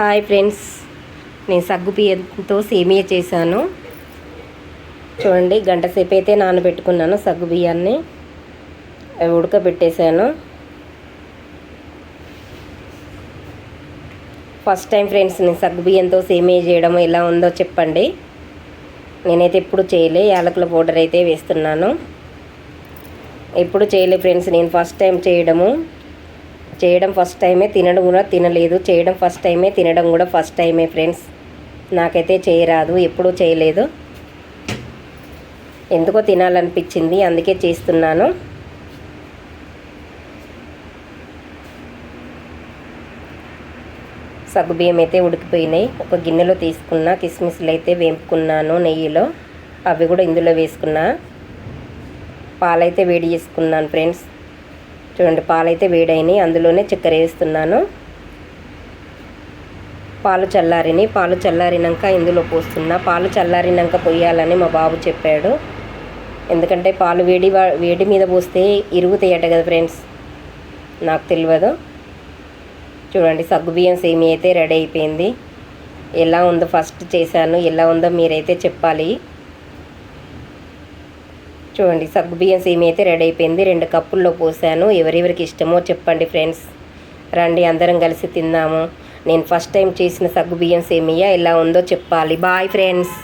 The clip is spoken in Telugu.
హాయ్ ఫ్రెండ్స్ నేను సగ్గు బియ్యంతో సేమియా చేశాను. చూడండి గంట సేపు అయితే నానబెట్టుకున్నాను సగ్గు బియ్యాన్ని. అవి ఉడకబెట్టేశాను. ఫస్ట్ టైం ఫ్రెండ్స్ నేను సగ్గు బియ్యంతో సేమియా చేయడం ఎలా ఉందో చెప్పండి. నేనైతే ఎప్పుడు చేయలే యాలకుల పౌడర్ అయితే వేస్తున్నాను. ఎప్పుడు చేయలే ఫ్రెండ్స్ నేను ఫస్ట్ టైం చేయడము. చేయడం ఫస్ట్ టైమే తినడం కూడా తినలేదు. చేయడం ఫస్ట్ టైమే తినడం కూడా ఫస్ట్ టైమే ఫ్రెండ్స్ నాకైతే చేయరాదు ఎప్పుడూ చేయలేదు. ఎందుకో తినాలనిపించింది అందుకే చేస్తున్నాను. సగ్గుబియ్యం అయితే ఉడికిపోయినాయి. ఒక గిన్నెలో తీసుకున్న కిస్మిస్లు అయితే వేపుకున్నాను నెయ్యిలో. అవి కూడా ఇందులో వేసుకున్నా. పాలైతే వేడి చేసుకున్నాను ఫ్రెండ్స్ చూడండి పాలైతే వేడైనాయి. అందులోనే చక్కెర వేస్తున్నాను. పాలు చల్లారిని పాలు చల్లారినాక ఇందులో పోస్తున్నా. పాలు చల్లారినాక పోయాలని మా బాబు చెప్పాడు. ఎందుకంటే పాలు వేడి వా- వేడి మీద పోస్తే ఇరుగుతాయట కదా ఫ్రెండ్స్. నాకు తెలియదు చూడండి సగ్గుబియ్యం సేమి అయితే రెడీ అయిపోయింది. ఎలా ఉందో ఫస్ట్ చేశాను. ఎలా ఉందో మీరైతే చెప్పాలి. చూడండి సగ్గుబియ్యం సేమి అయితే రెడీ అయిపోయింది. రెండు కప్పుల్లో పోసాను. ఎవరెవరికి ఇష్టమో చెప్పండి ఫ్రెండ్స్. రండి అందరం కలిసి తిందాము నేను ఫస్ట్ టైం చేసిన సగ్గుబియ్యం సేమియా ఎలా ఉందో చెప్పాలి. Boy friends.